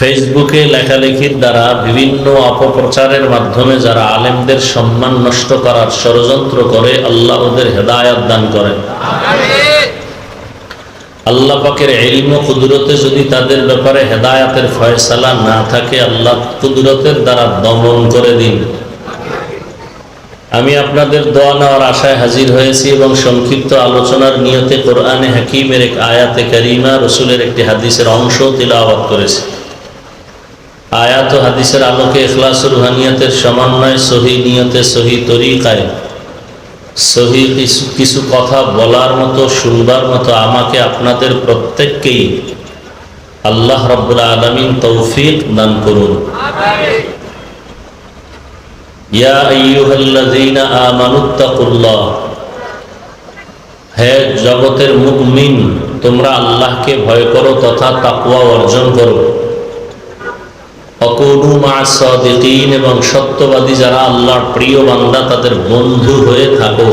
ফেসবুকে লেখালেখির দ্বারা বিভিন্ন অপপ্রচারের মাধ্যমে যারা আলেমদের সম্মান নষ্ট করার ষড়যন্ত্র করে, আল্লাহ ওদের হেদায়াত দান করেন আল্লাহ পাকের এলিম কুদরতে যদি তাদের ব্যাপারে হেদায়াতের ফয়সালা না থাকে, আল্লাহ কুদরতের দ্বারা দমন করে দিন। আমি আপনাদের দোয়া নেওয়ার আশায় হাজির হয়েছি এবং সংক্ষিপ্ত আলোচনার নিয়তে কোরআনে হাকিমের এক আয়াতে করিমা রসুলের একটি হাদিসের অংশ তিলাওয়াত করেছি। আয়াত হাদিসের আলোকে এখলাস রুহানিয়াতের সমন্বয় সহি নিয়তে সহি তরিকায় সহি কিছু কিছু কথা বলার মতো শুনবার মতো আমাকে আপনাদের প্রত্যেককেই আল্লাহ রব্বুল আলমিন তৌফিক দান করুন। হে জগতের মুমিন তোমরা আল্লাহকে ভয় করো তথা তাকওয়া অর্জন করো। এবং সত্যবাদী যারা আল্লাহর প্রিয় বান্দা, তাদের বন্ধু হয়ে থাকো।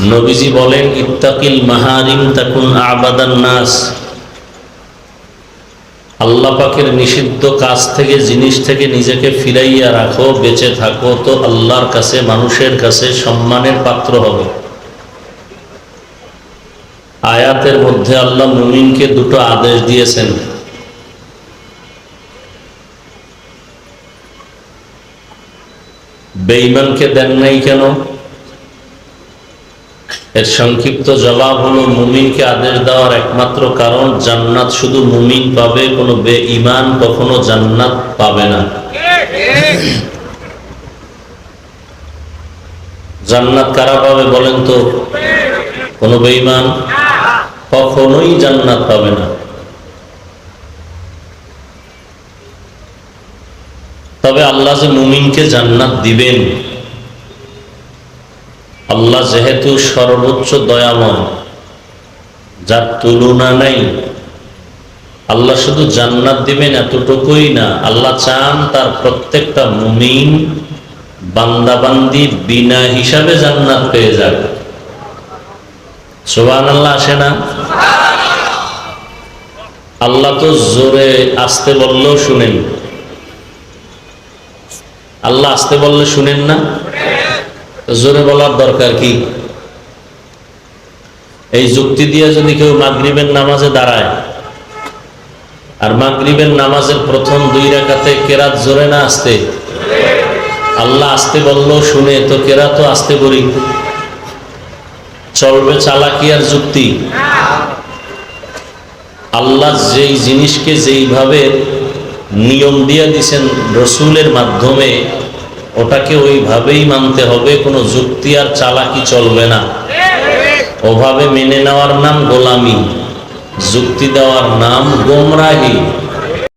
নবীজি বলেন, ইত্তাকিল মাহারিম তাকুন আবাদান নাস। আল্লাহ পাকের নিষিদ্ধ কাজ থেকে, জিনিস থেকে নিজেকে ফিরাইয়া রাখো, বেঁচে থাকো তো আল্লাহর কাছে, মানুষের কাছে সম্মানের পাত্র হবে। আয়াতের মধ্যে আল্লাহ মুমিনকে দুটো আদেশ দিয়েছেন। বেঈমানকে দেন নাই কেন? এর সংক্ষিপ্ত জবাব হলো, মুমিনকে আদেশ দেওয়ার একমাত্র কারণ জান্নাত শুধু মুমিন পাবে, কোনো বে ইমান কখনো জান্নাত পাবে না। জান্নাত কারা পাবে বলেন তো? কোনো বেঈমান কখনোই জান্নাত পাবে না। তবে আল্লাহ যে মুমিনকে জান্নাত দিবেন, আল্লাহ যেহেতু সর্বোচ্চ দয়াময়, যার তুলনা নাই, আল্লাহ শুধু জান্নাত দিবেন এতটুকুই না, আল্লাহ চান তার প্রত্যেকটা মুমিন বান্দাবান্দি বিনা হিসাবে জান্নাত পেয়ে যাবে। সোবান আল্লাহ আসে না? আল্লাহ তো জোরে আসতে বললেও শুনেন। আল্লাহ আসতে বললে শুনেন না? জোরে বলার দরকার কি? এই যুক্তি দিয়ে যদি কেউ মাগরিবের নামাজে দাঁড়ায়, আর মাগরিবের নামাজের প্রথম দুই রেখাতে কেরাত জোরে না আসতে? আল্লাহ আসতে বলল শুনে, তো কেরাত তো আসতে বলি। চলবে চালাকি আর যুক্তি। আল্লাহ যেই জিনিসকে যেইভাবে নিয়ম দিয়ে দিছেন রসুলের মাধ্যমে, ওটাকে ওইভাবেই মানতে হবে, কোনো যুক্তি আর চালাকি চলবে না। ওভাবে মেনে নেওয়ার নাম গোলামি, যুক্তি দেওয়ার নাম গোমরাহি।